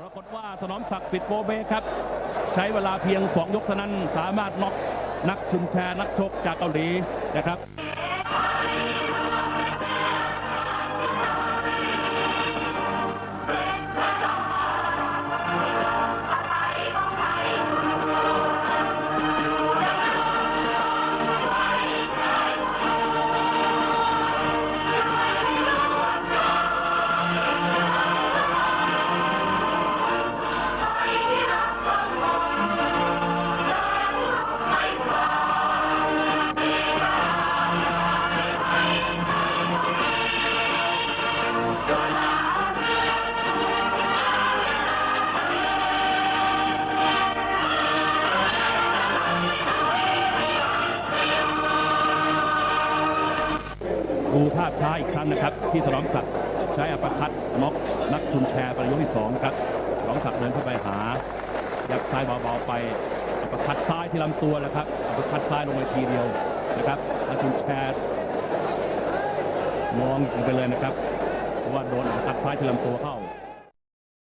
ปรากฏว่าสนอมศักดิ์ปิดโบเบครับ ใช้เวลาเพียง 2 ยกเท่านั้นสามารถน็อกนักชุมแพนักชกจากเกาหลีนะครับ ดูภาพช้าอีกครั้งนะครับ ที่ถนอมศักดิ์ใช้อัปปอร์คัดน็อกนักทุนแชร์ประยคที่สองครับถนอมศักดิ์เดินเข้าไปหายับซ้ายเบาๆไปอัปปอร์คัดซ้ายที่ลำตัวแล้วครับอัปปอร์คัดซ้ายลงไปทีเดียวนะครับนักทุนแชร์มองไปเลยนะครับว่าโดนอัปปอร์คัดซ้ายที่ลำตัวเข้า